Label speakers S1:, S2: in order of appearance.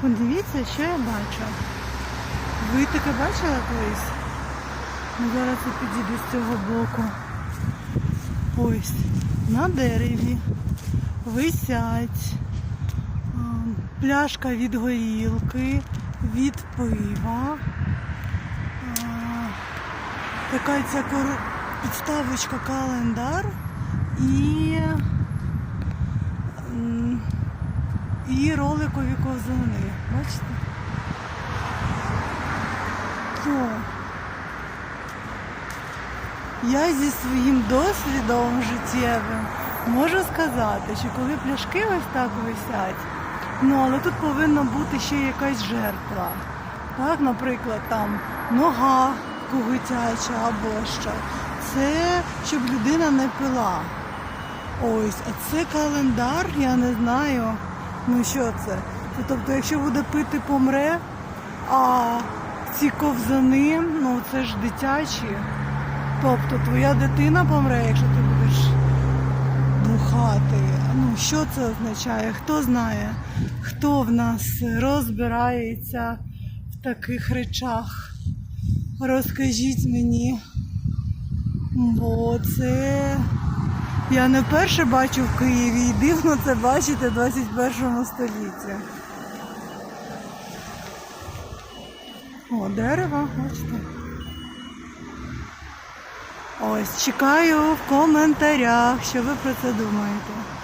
S1: Подивіться, що я бачу. Ви таке бачили колись? Ну, зараз я підійду з цього боку. Ось, на дереві висять пляшка від горілки, від пива. Така ця підставочка календар і, м, і роликові ковзани. Бачите? То я зі своїм досвідом життєвим можу сказати, що коли пляшки ось так висять, ну але тут повинна бути ще якась жертва. Так, наприклад, там нога когутяча або що. Це щоб людина не пила. Ось, а це календар, я не знаю. Ну що це? Це тобто, якщо буде пити, помре, а ці ковзани, ну це ж дитячі. Тобто твоя дитина помре, якщо ти будеш бухати. Ну, що це означає? Хто знає, хто в нас розбирається в таких речах? Розкажіть мені. Бо це я не вперше бачу в Києві і дивно це бачити в 21 столітті. О, дерево, бачите. Ось, чекаю в коментарях, що ви про це думаєте.